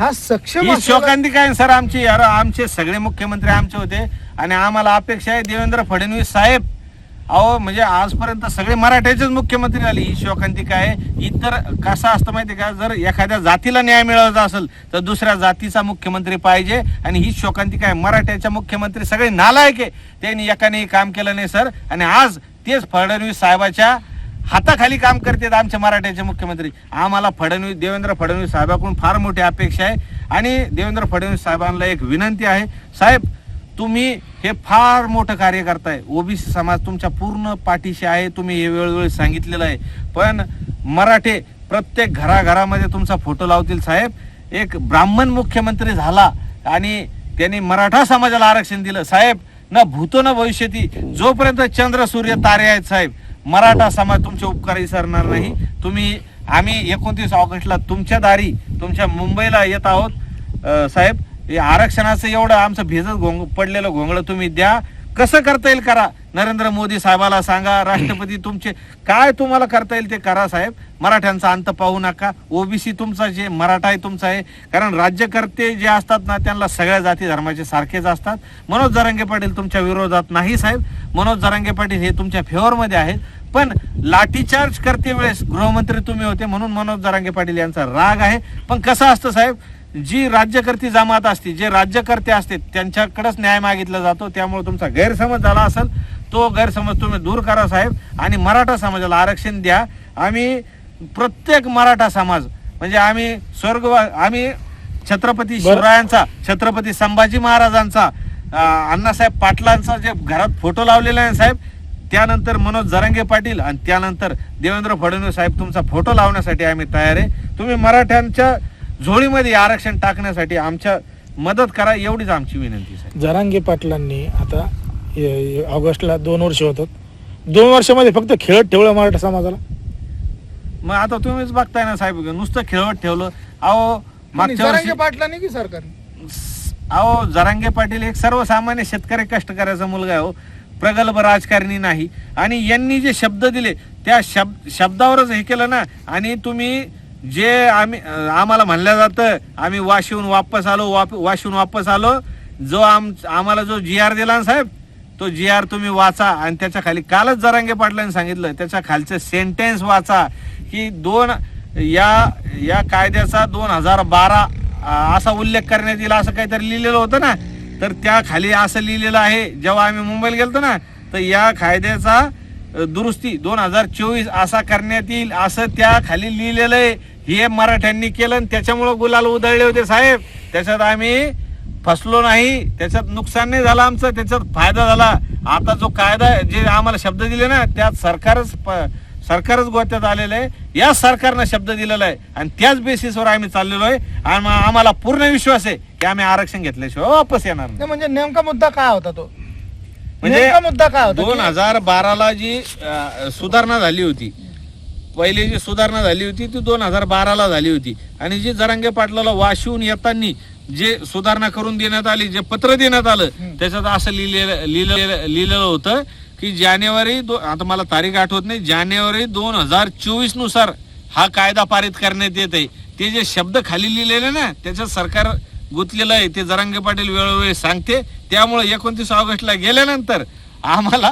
हा सक्षम ही असलेला- शोकांतिका आहे सर आमची. अरे आमचे सगळे मुख्यमंत्री आमचे होते आणि आम्हाला अपेक्षा आहे देवेंद्र फडणवीस साहेब. अहो म्हणजे आजपर्यंत सगळे मराठ्याचेच मुख्यमंत्री झाले ही शोकांतिका आहे? इतर कसं असतं माहिती का? जर एखाद्या जातीला न्याय मिळवायचा असेल तर दुसऱ्या जातीचा मुख्यमंत्री पाहिजे आणि ही शोकांतिका आहे? मराठ्याच्या मुख्यमंत्री सगळे नालायक आहे. त्यांनी एकाने काम केलं नाही सर. आणि आज तेच फडणवीस साहेबाच्या हाताखाली काम करतात आमच्या मराठ्याचे मुख्यमंत्री. आम्हाला फडणवीस देवेंद्र फडणवीस साहेबाकडून फार मोठी अपेक्षा आहे. आणि देवेंद्र फडणवीस साहेबांना एक विनंती आहे. साहेब तुम्ही हे फार मोठं कार्य करताय. ओबीसी समाज तुमच्या पूर्ण पाठीशी आहे. तुम्ही हे वेळोवेळी सांगितलेलं आहे. पण मराठे प्रत्येक घराघरामध्ये तुमचा फोटो लावतील साहेब. एक ब्राह्मण मुख्यमंत्री झाला आणि त्यांनी मराठा समाजाला आरक्षण दिलं. साहेब न भूतो न भविष्यती. जोपर्यंत चंद्र सूर्य तारे आहेत साहेब मराठा समाज तुमचे उपकार विसरणार नाही. तुम्ही आम्ही एकोणतीस ऑगस्टला तुमच्या दारी तुमच्या मुंबईला येत आहोत. साहेब हे आरक्षणाचं एवढं आमचं भिजत घोंग पडलेलं घोंगडं तुम्ही द्या. कसं करता येईल करा. नरेंद्र मोदी साहेबाला सांगा राष्ट्रपती तुमचे काय तुम्हाला करता येईल ते करा साहेब. मराठ्यांचा अंत पाहू नका. ओबीसी तुमचा जे मराठा आहे तुमचा आहे. कारण राज्यकर्ते जे असतात ना त्यांना सगळ्या जाती धर्माचे सारखेच असतात. मनोज जरांगे पाटील तुमच्या विरोधात नाही साहेब. मनोज जरांगे पाटील हे तुमच्या फेवरमध्ये आहेत. पण लाठीचार्ज करते वेळेस गृहमंत्री तुम्ही होते म्हणून मनोज जरांगे पाटील यांचा राग आहे. पण कसं असतं साहेब? जी राज्यकर्ती जमात असते जे राज्यकर्ते असते त्यांच्याकडेच न्याय मागितला जातो. त्यामुळे तुमचा गैरसमज झाला असेल. तो गैरसमज तुम्ही दूर करा साहेब. आणि मराठा समाजाला आरक्षण द्या. आम्ही प्रत्येक मराठा समाज म्हणजे आम्ही स्वर्ग आम्ही छत्रपती. शिवरायांचा छत्रपती संभाजी महाराजांचा अण्णासाहेब पाटलांचा जे घरात फोटो लावलेला आहे साहेब त्यानंतर मनोज जरांगे पाटील आणि त्यानंतर देवेंद्र फडणवीस साहेब तुमचा फोटो लावण्यासाठी आम्ही तयार आहे. तुम्ही मराठ्यांच्या झोळीमध्ये आरक्षण टाकण्यासाठी आमच्या मदत करा एवढीच आमची विनंती जरांगे पाटलांनी आता ऑगस्टला दोन वर्ष होतात. दोन वर्षामध्ये फक्त खेळत ठेवलं मराठा समाजाला. मग आता तुम्हीच बघताय ना साहेब नुसतं खेळवत ठेवलं. अहो मागच्या वर्षी जरांगे पाटलांनी की सरकार अहो जरांगे पाटील एक सर्वसामान्य शेतकरी कष्टकऱ्याचा मुलगा आहे हो. प्रगल्भ राजकारणी नाही. आणि यांनी जे शब्द दिले त्या शब्द शब्दावरच हे केलं ना. आणि तुम्ही जे आम्ही अं, आम्हाला म्हणलं जातं आम्ही वाशिवून वापस आलो वाप वाशिवून वापस आलो जो आम आम्हाला जो जी आर दिला ना साहेब तो जी आर तुम्ही वाचा आणि त्याच्याखाली कालच जरांगे पाटलांनी सांगितलं त्याच्या खालचं सेंटेन्स वाचा की दोन या या कायद्याचा दोन हजार बारा असा उल्लेख करण्यात येईल असं काहीतरी लिहिलेलं होतं ना? तर त्या खाली असं लिहिलेलं आहे जेव्हा आम्ही मुंबईला गेलतो ना तर या कायद्याचा दुरुस्ती दोन हजार चोवीस असा करण्यात येईल असं त्या खाली लिहिलेलं आहे. हे मराठ्यांनी केलं आणि त्याच्यामुळं गुलाल उधळले होते साहेब. त्याच्यात आम्ही फसलो नाही त्याच्यात नुकसान नाही झालं आमचं त्याच्यात फायदा झाला. आता जो कायदा जे आम्हाला शब्द दिले ना त्यात सरकारच सरकारच गोत्यात आलेलं आहे. या सरकारनं शब्द दिलेला आहे. आणि त्याच बेसिसवर आम्ही चाललेलो आहे. आणि आम्हाला पूर्ण विश्वास आहे की आम्ही आरक्षण घेतल्याशिवाय वापस येणार नाही. म्हणजे नेमका मुद्दा काय होता तो? म्हणजे मुद्दा काय होता? दोन हजार बाराला जी सुधारणा झाली होती पहिली जी सुधारणा झाली होती ती दोन हजार बाराला झाली होती. आणि जी जरांगे पाटलाला वाशिवून येताना जे सुधारणा करून देण्यात आली जे पत्र देण्यात आलं. त्याच्यात असं लिहिलेलं लिहिलेलं लिहिलेलं होतं की जानेवारी दो आता मला तारीख आठवत नाही जानेवारी दोन हजार चोवीसनुसार हा कायदा पारित करण्यात येत आहे. ते जे शब्द खाली लिहिलेले ना त्याच्यात सरकार गुंतलेलं आहे ते जरांगे पाटील वेळोवेळी सांगते. त्यामुळे एकोणतीस ऑगस्टला गेल्यानंतर आम्हाला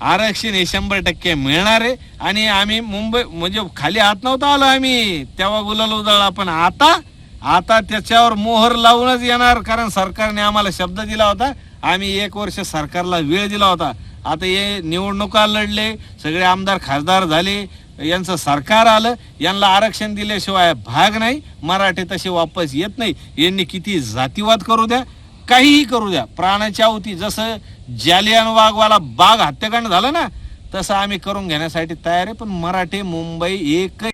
आरक्षण हे शंभर टक्के मिळणार आहे. आणि आम्ही मुंबई म्हणजे खाली हात नव्हता आलो आम्ही. तेव्हा गुलाल उधळला पण आता आता त्याच्यावर मोहर लावूनच येणार. कारण सरकारने आम्हाला शब्द दिला होता. आम्ही एक वर्ष सरकारला वेळ दिला होता. आता हे निवडणुका लढले सगळे आमदार खासदार झाले यांचं सरकार आलं. यांना आरक्षण दिल्याशिवाय भाग नाही. मराठी तसे वापस येत नाही. यांनी किती जातीवाद करू द्या काहीही करू द्या. प्राणाच्या आहुती जसं जालियन वाघवाला बाग हत्याकांड झालं ना तसं आम्ही करून घेण्यासाठी तयार आहे पण मराठी मुंबई एक